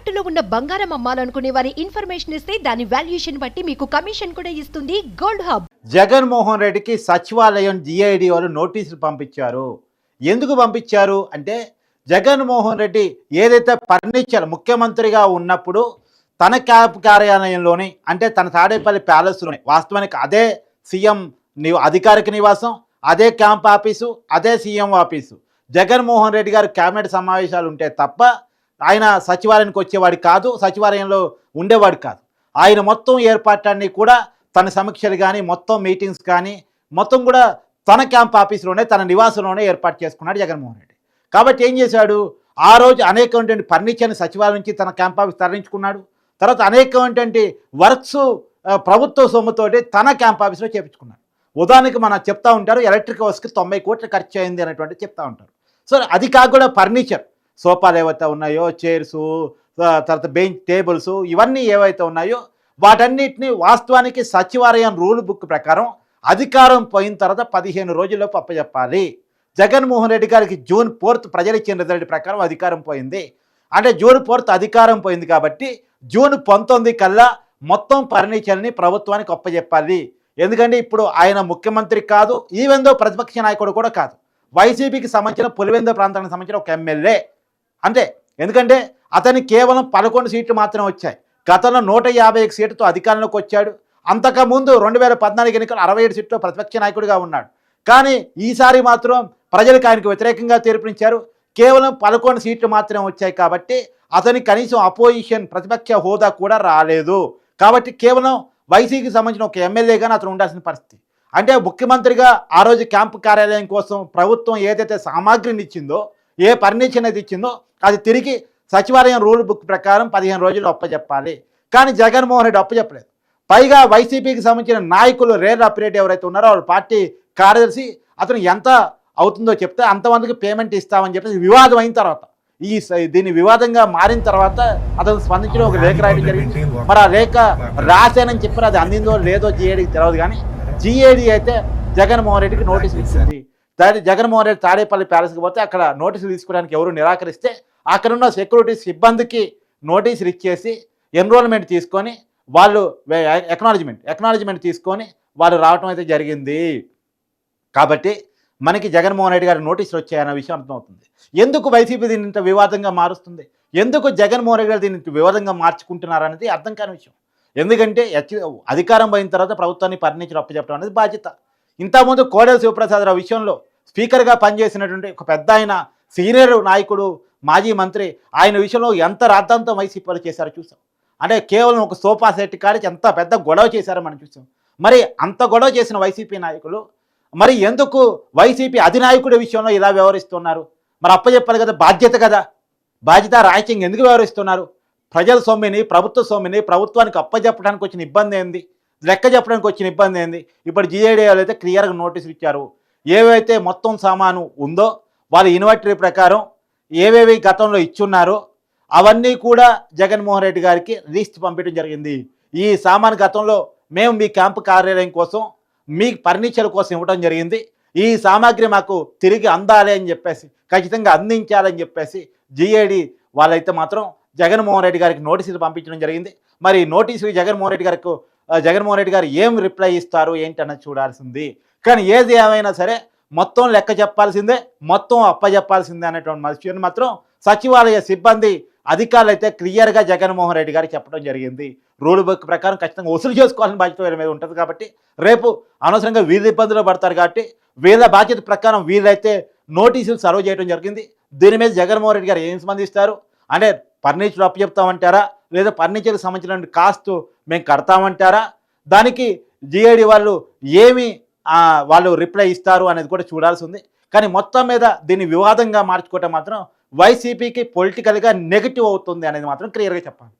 తాకట్టులో ఉన్న బంగారం అమ్మాలనుకునే వారి ఇన్ఫర్మేషన్ ఇస్తే దాని వాల్యుయేషన్ బట్టి మీకు కమిషన్ కూడా ఇస్తుంది గోల్డ్ హబ్. జగన్మోహన్ రెడ్డికి సచివాలయం జిఐడి వాళ్ళు నోటీసులు పంపించారు. ఎందుకు పంపించారు? అంటే జగన్మోహన్ రెడ్డి ఏదైతే ఫర్నిచర్ ముఖ్యమంత్రిగా ఉన్నప్పుడు తన క్యాబ్ కార్యాలయంలోని అంటే తన తాడేపల్లి ప్యాలెస్లోని వాస్తవానికి అదే సీఎం ని అధికారిక నివాసం అదే క్యాంప్ ఆఫీసు అదే CM office. Jaganmohan Reddy garu cabinet సమావేశాలు ఉంటే తప్ప ఆయన సచివాలయానికి వచ్చేవాడు కాదు సచివాలయంలో ఉండేవాడు కాదు. ఆయన మొత్తం ఏర్పాటాన్ని కూడా తన సమీక్షలు కానీ మొత్తం మీటింగ్స్ కానీ మొత్తం కూడా తన క్యాంప్ ఆఫీస్లోనే తన నివాసంలోనే ఏర్పాటు చేసుకున్నాడు జగన్మోహన్ రెడ్డి. కాబట్టి ఏం చేశాడు? ఆ రోజు అనేకమైనటువంటి ఫర్నిచర్ని సచివాలయం నుంచి తన క్యాంప్ ఆఫీస్ తరలించుకున్నాడు. తర్వాత అనేకమైనటువంటి వర్క్స్ ప్రభుత్వ సొమ్ముతోటి తన క్యాంప్ ఆఫీస్లో చేపించుకున్నాడు. ఉదాహరణకి మనం చెప్తా ఉంటారు ఎలక్ట్రిక్ హౌస్కి తొంభై కోట్లు ఖర్చు అయింది అనేటువంటి చెప్తా ఉంటారు. సో అది కాకుండా ఫర్నిచర్. సోఫాలు ఏవైతే ఉన్నాయో చైర్స్ తర్వాత బెంచ్ టేబుల్స్ ఇవన్నీ ఏవైతే ఉన్నాయో వాటన్నిటిని వాస్తవానికి సచివాలయం రూల్ బుక్ ప్రకారం అధికారం పోయిన తర్వాత పదిహేను రోజుల్లోపు అప్పచెప్పాలి జగన్మోహన్ రెడ్డి గారికి జూన్ ఫోర్త్ ప్రజలు ఇచ్చిన రిజల్ట్ ప్రకారం అధికారం పోయింది. అంటే జూన్ ఫోర్త్ అధికారం పోయింది కాబట్టి జూన్ పంతొమ్మిది కల్లా మొత్తం ఫర్నిచర్ని ప్రభుత్వానికి అప్పచెప్పాలి ఎందుకంటే ఇప్పుడు ఆయన ముఖ్యమంత్రి కాదు ఈవెందో ప్రతిపక్ష నాయకుడు కూడా కాదు. వైసీపీకి సంబంధించిన పులివెందో ప్రాంతానికి సంబంధించిన ఒక ఎమ్మెల్యే. అంతే. ఎందుకంటే అతనికి కేవలం పదకొండు సీట్లు మాత్రమే వచ్చాయి. గతంలో నూట యాభై ఒక సీటుతో అధికారంలోకి వచ్చాడు. అంతకుముందు రెండు వేల పద్నాలుగు ఎన్నికలు అరవై ఏడు సీట్లో ప్రతిపక్ష నాయకుడిగా ఉన్నాడు. కానీ ఈసారి మాత్రం ప్రజలకు ఆయనకు వ్యతిరేకంగా తీర్పునిచ్చారు. కేవలం పదకొండు సీట్లు మాత్రమే వచ్చాయి కాబట్టి అతనికి కనీసం అపోజిషన్ ప్రతిపక్ష హోదా కూడా రాలేదు. కాబట్టి కేవలం వైసీకి సంబంధించిన ఒక ఎమ్మెల్యేగానే అతను ఉండాల్సిన పరిస్థితి. అంటే ముఖ్యమంత్రిగా ఆ రోజు క్యాంపు కార్యాలయం కోసం ప్రభుత్వం ఏదైతే సామాగ్రిని ఇచ్చిందో ఏ ఫర్నిచర్ అయితే ఇచ్చిందో అది తిరిగి సచివాలయం రూల్ బుక్ ప్రకారం పదిహేను రోజులు అప్పచెప్పాలి కానీ జగన్మోహన్ రెడ్డి అప్పచెప్పలేదు పైగా వైసీపీకి సంబంధించిన నాయకులు రేర్ ఆపరేట్ ఎవరైతే ఉన్నారో వాళ్ళ పార్టీ కార్యదర్శి అతను ఎంత అవుతుందో చెప్తే అంతమందికి పేమెంట్ ఇస్తామని చెప్పి వివాదం అయిన తర్వాత ఈ స- దీని వివాదంగా మారిన తర్వాత అతను స్పందించిన ఒక లేఖ రాయడం జరిగింది. మరి ఆ లేఖ రాశానని చెప్పి అది అందిందో లేదో జిఏడికి తెలియదు కానీ జిఏడి అయితే జగన్మోహన్ రెడ్డికి నోటీసులు ఇచ్చింది. జగన్మోహన్ రెడ్డి తాడేపల్లి ప్యాలెస్కి పోతే అక్కడ నోటీసులు తీసుకోవడానికి ఎవరు నిరాకరిస్తే అక్కడ ఉన్న సెక్యూరిటీ సిబ్బందికి నోటీసులు ఇచ్చేసి ఎన్రోల్మెంట్ తీసుకొని వాళ్ళు ఎక్నాలజ్మెంట్ ఎక్నాలజ్మెంట్ తీసుకొని వాళ్ళు రావటం అయితే జరిగింది. కాబట్టి మనకి జగన్మోహన్ రెడ్డి గారి నోటీసులు వచ్చాయన్న విషయం అర్థమవుతుంది. ఎందుకు వైసీపీ దీన్ని ఇంత వివాదంగా మారుస్తుంది? ఎందుకు జగన్మోహన్ రెడ్డి గారు దీన్ని వివాదంగా మార్చుకుంటున్నారనేది అర్థం కాని విషయం. ఎందుకంటే అధికారం పోయిన తర్వాత ప్రభుత్వాన్ని ఫర్నిచర్ అప్పచెప్పడం అనేది బాధ్యత. ఇంతకుముందు కోడెల శివప్రసాదరావు విషయంలో స్పీకర్గా పనిచేసినటువంటి ఒక పెద్ద ఆయన సీనియర్ నాయకుడు మాజీ మంత్రి ఆయన విషయంలో ఎంత రాద్ధాంతం వైసీపీ చేశారో చూసాం. అంటే కేవలం ఒక సోఫా సెట్ కాడికి ఎంత పెద్ద గొడవ చేశారో మనం చూసాం. మరి అంత గొడవ చేసిన వైసీపీ నాయకులు మరి ఎందుకు వైసీపీ అధినాయకుడి విషయంలో ఇలా వ్యవహరిస్తున్నారు? మరి అప్పచెప్పాలి కదా బాధ్యత కదా. బాధ్యత రాజ్యాంగం ఎందుకు వ్యవహరిస్తున్నారు? ప్రజల సొమ్మిని ప్రభుత్వ సొమ్మిని ప్రభుత్వానికి అప్పచెప్పడానికి వచ్చిన ఇబ్బంది ఏంది? లెక్క చెప్పడానికి వచ్చిన ఇబ్బంది ఏంది? ఇప్పుడు జిఐడి వాళ్ళు అయితే క్లియర్గా నోటీసులు ఇచ్చారు. ఏవైతే మొత్తం సామాను ఉందో వాళ్ళ ఇన్వర్టరీ ప్రకారం ఏవేవి గతంలో ఇచ్చున్నారో అవన్నీ కూడా జగన్మోహన్ రెడ్డి గారికి లిస్ట్ పంపించడం జరిగింది. ఈ సామాన్ గతంలో మేము మీ క్యాంపు కార్యాలయం కోసం మీ ఫర్నిచర్ కోసం ఇవ్వడం జరిగింది. ఈ సామాగ్రి మాకు తిరిగి అందాలి అని చెప్పేసి ఖచ్చితంగా అందించాలని చెప్పేసి జిఏడి వాళ్ళైతే మాత్రం జగన్మోహన్ రెడ్డి గారికి నోటీసులు పంపించడం జరిగింది. మరి నోటీసులు జగన్మోహన్ రెడ్డి గారికి జగన్మోహన్ రెడ్డి గారు ఏం రిప్లై ఇస్తారు ఏంటన్నది చూడాల్సింది. కానీ ఏది ఏమైనా సరే మొత్తం లెక్క చెప్పాల్సిందే మొత్తం అప్పచెప్పాల్సిందే అనేటువంటి విషయాన్ని మాత్రం సచివాలయ సిబ్బంది అధికారులు అయితే క్లియర్గా జగన్మోహన్ రెడ్డి గారికి చెప్పడం జరిగింది. రూల్ బుక్ ప్రకారం ఖచ్చితంగా వసూలు చేసుకోవాలని బాధ్యత వీళ్ళ మీద ఉంటుంది కాబట్టి రేపు అనవసరంగా వీళ్ళ ఇబ్బందులు పడతారు కాబట్టి వీళ్ళ బాధ్యత ప్రకారం వీళ్ళైతే నోటీసులు సర్వ్ చేయడం జరిగింది. దీని మీద జగన్మోహన్ రెడ్డి గారు ఏం స్పందిస్తారు అంటే ఫర్నిచర్ అప్పచెప్తామంటారా లేదా ఫర్నిచర్కి సంబంధించిన కాస్ట్ మేము కడతామంటారా? దానికి జిఐడి వాళ్ళు ఏమి వాళ్ళు రిప్లై ఇస్తారు అనేది కూడా చూడాల్సి ఉంది. కానీ మొత్తం మీద దీన్ని వివాదంగా మార్చుకోవటం మాత్రం వైసీపీకి పొలిటికల్గా నెగిటివ్ అవుతుంది అనేది మాత్రం క్లియర్గా చెప్పాలి.